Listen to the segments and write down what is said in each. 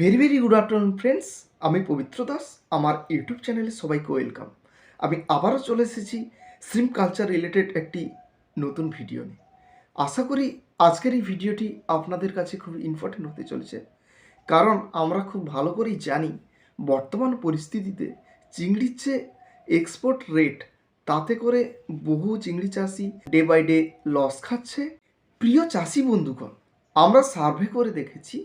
Very very good afternoon friends আমি পবিত্র দাস। আমার YouTube চ্যানেলে সবাইকে ওয়েলকাম আমি আবারও চলে এসেছি শ্রিম কালচার রিলেটেড একটি নতুন ভিডিও নিয়ে। আশা করি আজকের এই ভিডিওটি আপনাদের কাছে খুব ইম্পর্টেন্ট হতে চলেছে। কারণ আমরা খুব ভালো করেই জানি বর্তমান পরিস্থিতিতে চিংড়ির চেয়ে এক্সপোর্ট রেট তাতে করে বহু চিংড়ি চাষি ডে বাই ডে লস খাচ্ছে। প্রিয় চাষি বন্ধুগণ, আমরা সার্ভে করে দেখেছি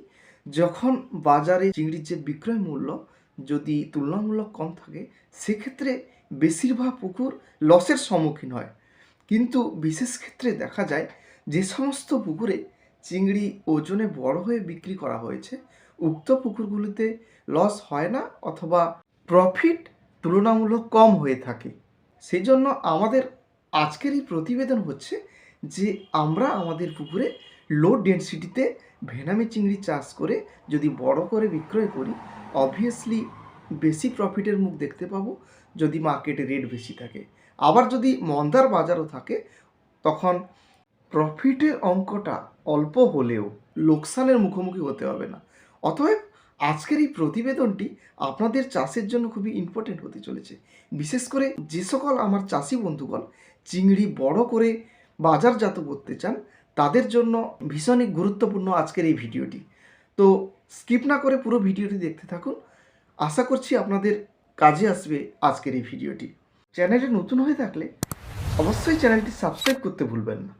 যখন বাজারে চিংড়ির যে বিক্রয় মূল্য যদি তুলনামূলক কম থাকে, সেক্ষেত্রে বেশিরভাগ পুকুর লসের সম্মুখীন হয়। কিন্তু বিশেষ ক্ষেত্রে দেখা যায়, যে সমস্ত পুকুরে চিংড়ি ওজনে বড় হয়ে বিক্রি করা হয়েছে, উক্ত পুকুরগুলিতে লস হয় না অথবা প্রফিট তুলনামূলক কম হয়ে থাকে। সেই জন্য আমাদের আজকের এই প্রতিবেদন হচ্ছে যে আমরা আমাদের পুকুরে লো ডেন্সিটিতে ভেনামি চিংড়ি চাষ করে যদি বড় করে বিক্রয় করি অবভিয়াসলি বেশি প্রফিটের মুখ দেখতে পাবো, যদি মার্কেটে রেট বেশি থাকে। আবার যদি মন্দার বাজারও থাকে, তখন প্রফিটের অঙ্কটা অল্প হলেও লোকসানের মুখোমুখি হতে হবে না। অতএব আজকের এই প্রতিবেদনটি আপনাদের চাষের জন্য খুবই ইম্পর্টেন্ট হতে চলেছে। বিশেষ করে যে সকল আমার চাষি বন্ধুগণ চিংড়ি বড় করে বাজারজাত করতে চান তাদের জন্য ভীষণই গুরুত্বপূর্ণ আজকের এই ভিডিওটি। তো স্কিপ না করে পুরো ভিডিওটি দেখতে থাকুন। আশা করছি আপনাদের কাজে আসবে আজকের এই ভিডিওটি। চ্যানেলে নতুন হয়ে থাকলে অবশ্যই চ্যানেলটি সাবস্ক্রাইব করতে ভুলবেন না।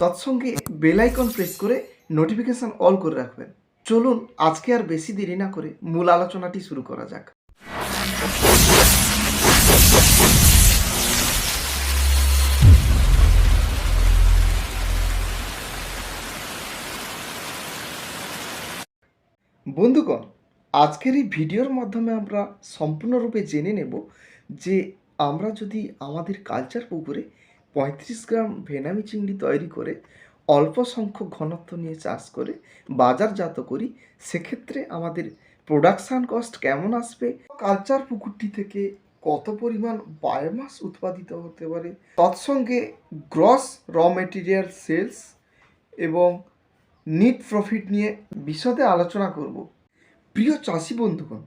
তৎসঙ্গে বেল আইকন প্রেস করে নোটিফিকেশন অল করে রাখবেন। চলুন আজকে আর বেশি দেরি না করে মূল আলোচনাটি শুরু করা যাক। বন্ধুগণ, আজকের এই ভিডিওর মাধ্যমে আমরা সম্পূর্ণরূপে জেনে নেব যে আমরা যদি আমাদের কালচার পুকুরে পঁয়ত্রিশ গ্রাম ভেনামি চিংড়ি তৈরি করে অল্প সংখ্যক ঘনত্ব নিয়ে চাষ করে বাজারজাত করি, সেক্ষেত্রে আমাদের প্রোডাকশান কস্ট কেমন আসবে? কালচার পুকুরটি থেকে কত পরিমাণ বায়োমাস উৎপাদিত হতে পারে? তৎসঙ্গে গ্রস র মেটেরিয়াল সেলস এবং নিট প্রফিট নিয়ে বিশদে আলোচনা করব। প্রিয় চাষি বন্ধুগণ,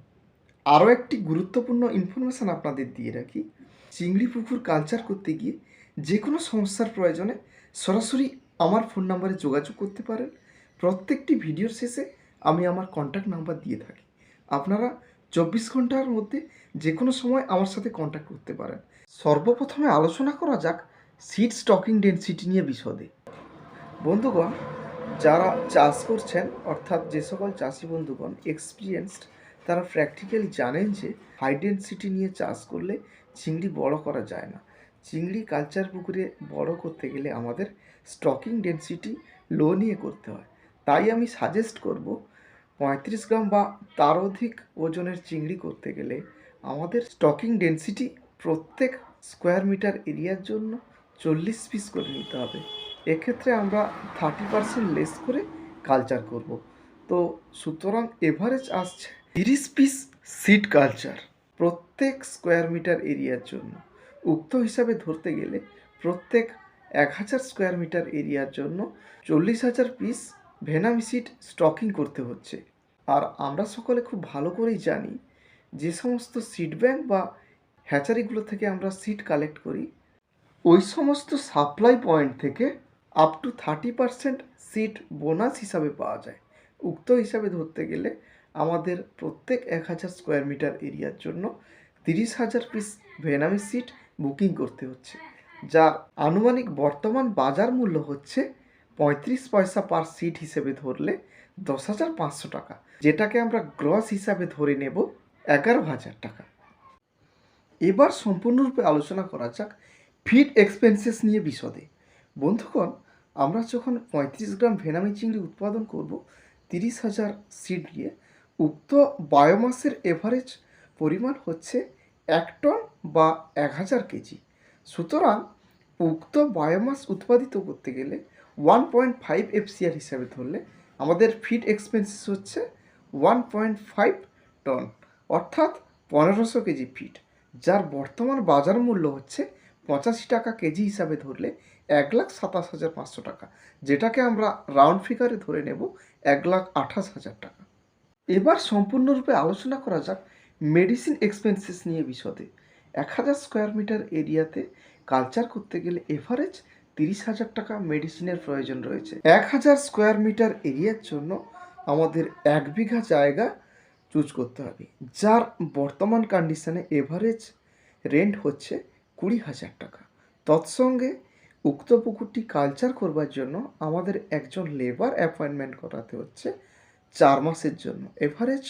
আরও একটি গুরুত্বপূর্ণ ইনফরমেশান আপনাদের দিয়ে রাখি। চিংড়ি পুকুর কালচার করতে গিয়ে যে কোনো সমস্যার প্রয়োজনে সরাসরি আমার ফোন নাম্বারে যোগাযোগ করতে পারেন। প্রত্যেকটি ভিডিওর শেষে আমি আমার কন্ট্যাক্ট নাম্বার দিয়ে থাকি। আপনারা চব্বিশ ঘণ্টার মধ্যে যে কোনো সময় আমার সাথে কন্ট্যাক্ট করতে পারেন। সর্বপ্রথমে আলোচনা করা যাক সিড স্টকিং ডেন্সিটি নিয়ে বিশদে। বন্ধুগণ যারা চাষ করছেন, অর্থাৎ যে সকল চাষি বন্ধুগণ এক্সপিরিয়েন্সড তারা প্র্যাকটিক্যালি জানেন যে হাই ডেন্সিটি নিয়ে চাষ করলে চিংড়ি বড় করা যায় না। চিংড়ি কালচার পুকুরে বড় করতে গেলে আমাদের স্টকিং ডেন্সিটি লো নিয়ে করতে হয়। তাই আমি সাজেস্ট করব, পঁয়ত্রিশ গ্রাম বা তার অধিক ওজনের চিংড়ি করতে গেলে আমাদের স্টকিং ডেন্সিটি প্রত্যেক স্কোয়ার মিটার এরিয়ার জন্য চল্লিশ পিস করে নিতে হবে। এক্ষেত্রে আমরা থার্টি পার্সেন্ট লেস করে কালচার করব। তো সুতরাং এভারেজ আসছে তিরিশ পিস সিড কালচার প্রত্যেক স্কোয়ার মিটার এরিয়ার জন্য। উক্ত হিসাবে ধরতে গেলে প্রত্যেক এক হাজার স্কোয়ার মিটার এরিয়ার জন্য চল্লিশ হাজার পিস ভেনামি সিড স্টকিং করতে হচ্ছে। আর আমরা সকলে খুব ভালো করেই জানি যে সমস্ত সিড ব্যাংক বা হ্যাচারিগুলো থেকে আমরা সিড কালেক্ট করি, ওই সমস্ত সাপ্লাই পয়েন্ট থেকে up to thirty percent seed bonus হিসাবে পাওয়া যায়। উক্ত হিসাবে ধরতে গেলে আমাদের প্রত্যেক এক হাজার স্কোয়ার মিটার এরিয়ার জন্য তিরিশ হাজার পিস ভেনামি সিট বুকিং করতে হচ্ছে, যার আনুমানিক বর্তমান বাজার মূল্য হচ্ছে পঁয়ত্রিশ পয়সা পার সিট হিসেবে ধরলে দশ হাজার পাঁচশো টাকা, যেটাকে আমরা গ্রস হিসাবে ধরে নেব এগারো হাজার টাকা। এবার সম্পূর্ণরূপে আলোচনা করা যাক ফিট এক্সপেন্সেস নিয়ে বিশদে। বন্ধুগণ আমরা যখন পঁয়ত্রিশ গ্রাম ভেনামি চিংড়ি উৎপাদন করব, তিরিশ হাজার সিড নিয়ে, উক্ত বায়োমাসের এভারেজ পরিমাণ হচ্ছে এক টন বা এক হাজার কেজি। সুতরাং উক্ত বায়োমাস উৎপাদিত করতে গেলে ওয়ান পয়েন্ট ফাইভ এফসিআর হিসাবে ধরলে আমাদের ফিড এক্সপেন্সেস হচ্ছে ওয়ান পয়েন্ট ফাইভ টন অর্থাৎ পনেরোশো কেজি ফিড যার বর্তমান বাজার মূল্য হচ্ছে পঁচাশি টাকা কেজি হিসাবে ধরলে এক লাখ সাতাশ হাজার পাঁচশো টাকা, যেটাকে আমরা রাউন্ড ফিগারে ধরে নেব এক লাখ আঠাশ হাজার টাকা। এবার সম্পূর্ণরূপে আলোচনা করা যাক মেডিসিন এক্সপেন্সেস নিয়ে বিশদে। এক হাজার স্কোয়ার মিটার এরিয়াতে কালচার করতে গেলে এভারেজ তিরিশ হাজার টাকা মেডিসিনের প্রয়োজন রয়েছে। এক হাজার স্কোয়ার মিটার এরিয়ার জন্য আমাদের এক বিঘা জায়গা চুজ করতে হবে, যার বর্তমান কন্ডিশনে এভারেজ রেন্ট হচ্ছে কুড়ি হাজার টাকা। তৎসঙ্গে উক্ত পুকুরটি কালচার করবার জন্য আমাদের একজন লেবার অ্যাপয়েন্টমেন্ট করাতে হচ্ছে চার মাসের জন্য। এভারেজ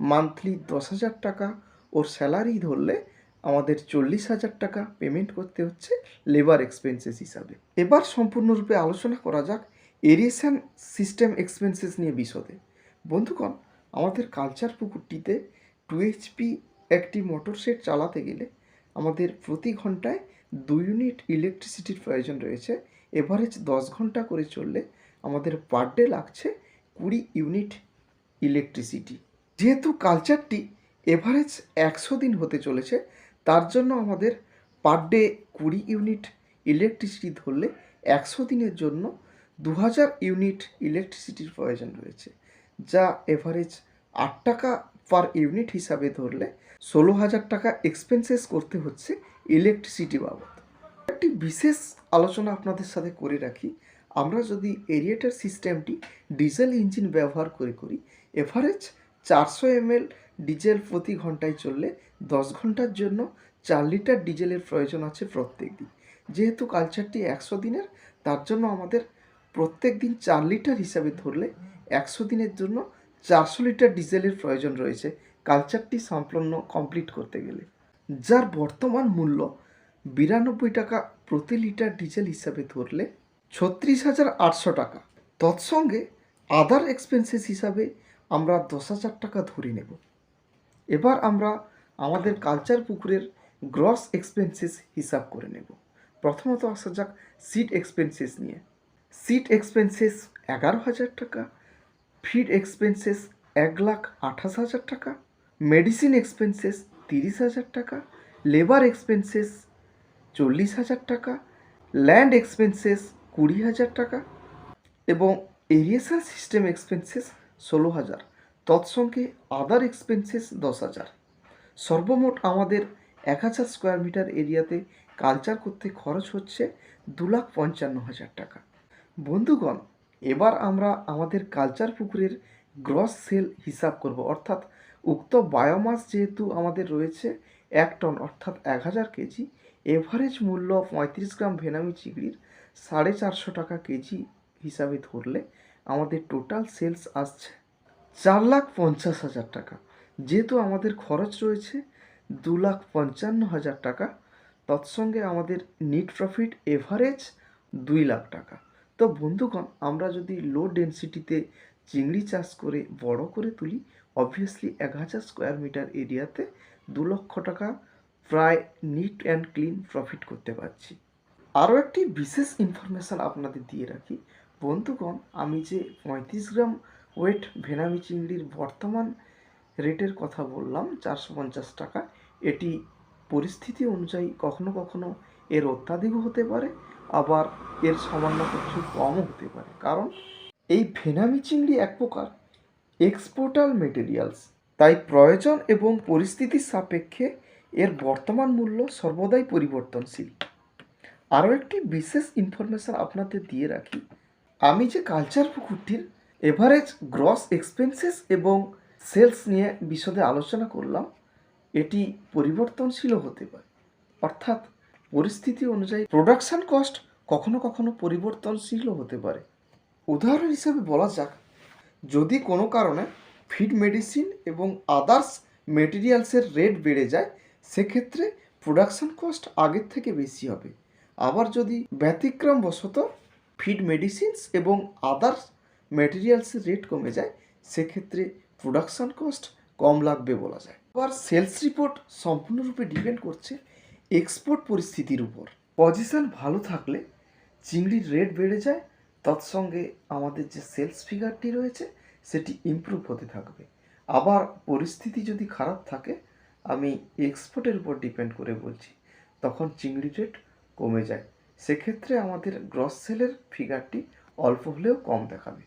মান্থলি দশ হাজার টাকা ওর স্যালারি ধরলে আমাদের চল্লিশ হাজার টাকা পেমেন্ট করতে হচ্ছে লেবার এক্সপেন্সেস হিসাবে। এবার সম্পূর্ণরূপে আলোচনা করা যাক এরিয়েশন সিস্টেম এক্সপেন্সেস নিয়ে বিশদে। বন্ধুগণ, আমাদের কালচার পুকুরটিতে টু এইচপি একটি মোটর সেট চালাতে গেলে আমাদের প্রতি ঘন্টায় দু ইউনিট ইলেকট্রিসিটির প্রয়োজন রয়েছে। এভারেজ দশ ঘণ্টা করে চললে আমাদের পার ডে লাগছে কুড়ি ইউনিট ইলেকট্রিসিটি যেহেতু কালচারটি এভারেজ একশো দিন হতে চলেছে, তার জন্য আমাদের পার ডে কুড়ি ইউনিট ইলেকট্রিসিটি ধরলে একশো দিনের জন্য দু হাজার ইউনিট ইলেকট্রিসিটির প্রয়োজন রয়েছে, যা এভারেজ আট টাকা পার ইউনিট হিসাবে ধরলে ষোলো হাজার টাকা এক্সপেন্সেস করতে হচ্ছে ইলেকট্রিসিটি বাবদ। একটি বিশেষ আলোচনা আপনাদের সাথে করে রাখি। আমরা যদি এরিয়েটার সিস্টেমটি ডিজেল ইঞ্জিন ব্যবহার করে করি এভারেজ চারশো এমএল ডিজেল প্রতি ঘন্টায় চললে দশ ঘণ্টার জন্য চার লিটার ডিজেলের প্রয়োজন আছে প্রত্যেক দিন যেহেতু কালচারটি একশো দিনের, তার জন্য আমাদের প্রত্যেক দিন চার লিটার হিসাবে ধরলে একশো দিনের জন্য চারশো লিটার ডিজেলের প্রয়োজন রয়েছে কালচারটি সম্পূর্ণ কমপ্লিট করতে গেলে। যার বর্তমান মূল্য বিরানব্বই টাকা প্রতি লিটার ডিজেল হিসাবে ধরলে ছত্রিশ হাজার আটশো টাকা। তৎসঙ্গে আদার এক্সপেন্সেস হিসাবে আমরা দশ হাজার টাকা ধরে নেব। এবার আমরা আমাদের কালচার পুকুরের গ্রস এক্সপেন্সেস হিসাব করে নেব। প্রথমত আসা যাক সিট এক্সপেন্সেস নিয়ে। সিট এক্সপেন্সেস এগারো হাজার টাকা ফিড এক্সপেন্সেস এক লাখ আঠাশ হাজার টাকা, মেডিসিন এক্সপেন্সেস তিরিশ হাজার টাকা, লেবার এক্সপেন্সেস চল্লিশ হাজার টাকা, ল্যান্ড এক্সপেন্সেস কুড়ি হাজার টাকা এবং এরিয়েশন সিস্টেম এক্সপেন্সেস ষোলো হাজার, তৎসঙ্গে আদার এক্সপেন্সেস দশ হাজার। সর্বমোট আমাদের এক হাজার স্কোয়ার মিটার এরিয়াতে কালচার করতে খরচ হচ্ছে দু লাখ পঞ্চান্ন হাজার টাকা। বন্ধুগণ এবার আমরা আমাদের কালচার পুকুরের গ্রস সেল হিসাব করব। অর্থাৎ উক্ত বায়োমাস যেহেতু আমাদের রয়েছে এক টন অর্থাৎ এক হাজার কেজি এভারেজ মূল্য পঁয়ত্রিশ গ্রাম ভেনামি চিংড়ির সাড়ে চারশো টাকা কেজি হিসাবে ধরলে আমাদের টোটাল সেলস আসছে চার লাখ পঞ্চাশ হাজার টাকা। যেহেতু আমাদের খরচ রয়েছে দু লাখ পঞ্চান্ন হাজার টাকা, তৎসঙ্গে আমাদের নিট প্রফিট এভারেজ দুই লাখ টাকা। তো বন্ধুগণ, আমরা যদি লো ডেন্সিটিতে চিংড়ি চাষ করে বড় করে তুলি অবভিয়াসলি এক হাজার স্কোয়ার মিটার এরিয়াতে দু লক্ষ টাকা প্রায় নিট অ্যান্ড ক্লিন প্রফিট করতে পারছি। আরও একটি বিশেষ ইনফরমেশান আপনাদের দিয়ে রাখি। বন্ধুগণ, আমি যে পঁয়ত্রিশ গ্রাম ওয়েট ভেনামি চিংড়ির বর্তমান রেটের কথা বললাম, চারশো পঞ্চাশ টাকা, এটি পরিস্থিতি অনুযায়ী কখনো কখনো এর অত্যাধিক হতে পারে আবার এর সামান্য কিছু কমও হতে পারে। কারণ এই ভেনামি চিংড়ি এক প্রকার এক্সপোর্টাল মেটেরিয়ালস। তাই প্রয়োজন এবং পরিস্থিতির সাপেক্ষে এর বর্তমান মূল্য সর্বদাই পরিবর্তনশীল। আরও একটি বিশেষ ইনফরমেশান আপনাদের দিয়ে রাখি। আমি যে কালচার পুকুরটির এভারেজ গ্রস এক্সপেন্সেস এবং সেলস নিয়ে বিশদে আলোচনা করলাম, এটি পরিবর্তনশীলও হতে পারে। অর্থাৎ পরিস্থিতি অনুযায়ী প্রোডাকশন কস্ট কখনো কখনো পরিবর্তনশীলও হতে পারে। উদাহরণ হিসেবে বলা যাক, যদি কোনো কারণে ফিড মেডিসিন এবং আদার্স মেটেরিয়ালসের রেট বেড়ে যায়, সেক্ষেত্রে প্রোডাকশান কস্ট আগের থেকে বেশি হবে। আবার যদি ব্যতিক্রম ব্যতিক্রমবশত ফিড মেডিসিনস এবং আদার্স মেটেরিয়ালসের রেট কমে যায়, সেক্ষেত্রে প্রোডাকশন কস্ট কম লাগবে বলা যায়। আবার সেলস রিপোর্ট সম্পূর্ণরূপে ডিপেন্ড করছে এক্সপোর্ট পরিস্থিতির উপর। পজিশন ভালো থাকলে চিংড়ির রেট বেড়ে যায়, তৎসঙ্গে আমাদের যে সেলস ফিগারটি রয়েছে, সেটি ইমপ্রুভ হতে থাকবে। আবার পরিস্থিতি যদি খারাপ থাকে, আমি এক্সপোর্টের উপর ডিপেন্ড করে বলছি, তখন চিংড়ি রেট কমে যায়। সেক্ষেত্রে আমাদের গ্রস সেলের ফিগারটি অল্প হলেও কম দেখাবে।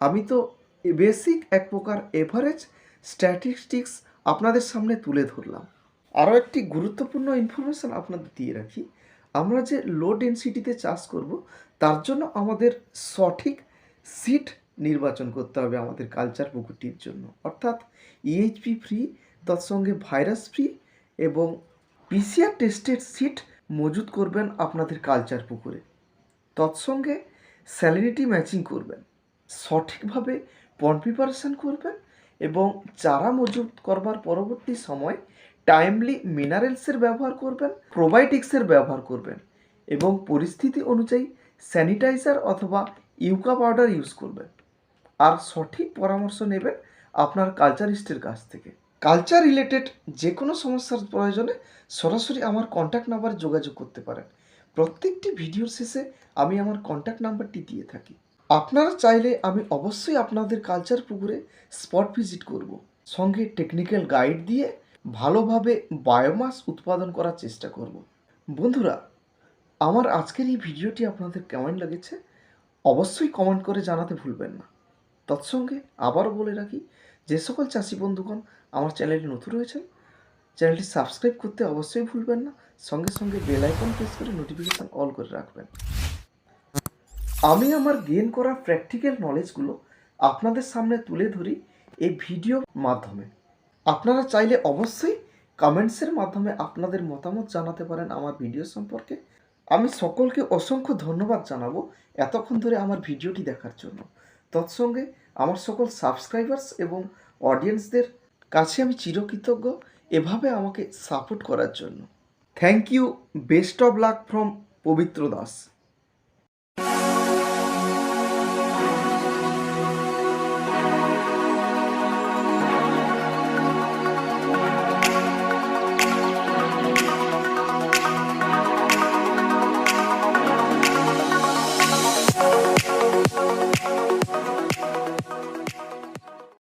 আমি তো বেসিক এক প্রকার এভারেজ স্ট্যাটিস্টিক্স আপনাদের সামনে তুলে ধরলাম। আরও একটি গুরুত্বপূর্ণ ইনফরমেশান আপনাদের দিয়ে রাখি। আমরা যে লো ডেনসিটিতে চাষ করব, তার জন্য আমাদের সঠিক সিট নির্বাচন করতে হবে আমাদের কালচার পুকুরটির জন্য। অর্থাৎ ইএইচপি ফ্রি তৎসঙ্গে ভাইরাস ফ্রি এবং পিসিআর টেস্টের সিট মজুত করবেন আপনাদের কালচার পুকুরে। তৎসঙ্গে স্যালিনিটি ম্যাচিং করবেন। সঠিকভাবে পন প্রিপারেশন করবেন এবং চারা মজুত করবার পরবর্তী সময় টাইমলি মিনারেলসের ব্যবহার করবেন প্রোবায়োটিক্সের ব্যবহার করবেন এবং পরিস্থিতি অনুযায়ী স্যানিটাইজার অথবা ইউকা পাউডার ইউজ করবেন। আর সঠিক পরামর্শ নেবেন আপনার কালচারিস্টের কাছ থেকে। কালচার রিলেটেড যে কোনো সমস্যার প্রয়োজনে সরাসরি আমার কন্ট্যাক্ট নাম্বারে যোগাযোগ করতে পারেন। প্রত্যেকটি ভিডিওর শেষে আমি আমার কন্ট্যাক্ট নাম্বারটি দিয়ে থাকি। আপনারা চাইলে আমি অবশ্যই আপনাদের কালচার পুকুরে স্পট ভিজিট করব। সঙ্গে টেকনিক্যাল গাইড দিয়ে ভালোভাবে বায়োমাস উৎপাদন করার চেষ্টা করব। বন্ধুরা, আমার আজকের এই ভিডিওটি আপনাদের কেমন লেগেছে অবশ্যই কমেন্ট করে জানাতে ভুলবেন না। তৎসঙ্গে আবারও বলে রাখি, যে সকল চাষি বন্ধুগণ আমার চ্যানেলটি নতুন রয়েছেন, চ্যানেলটি সাবস্ক্রাইব করতে অবশ্যই ভুলবেন না, সঙ্গে সঙ্গে বেল আইকন প্রেস করে নোটিফিকেশান অল করে রাখবেন। আমি আমার গেন করা প্র্যাকটিক্যাল নলেজগুলো আপনাদের সামনে তুলে ধরি এই ভিডিও মাধ্যমে। আপনারা চাইলে অবশ্যই কমেন্টসের মাধ্যমে আপনাদের মতামত জানাতে পারেন আমার ভিডিও সম্পর্কে। আমি সকলকে অসংখ্য ধন্যবাদ জানাব এতক্ষণ ধরে আমার ভিডিওটি দেখার জন্য। তৎসঙ্গে আমার সকল সাবস্ক্রাইবার্স এবং অডিয়েন্সদের কাছে আমি চিরকৃতজ্ঞ এভাবে আমাকে সাপোর্ট করার জন্য। Thank you best of luck from Pabitra Das.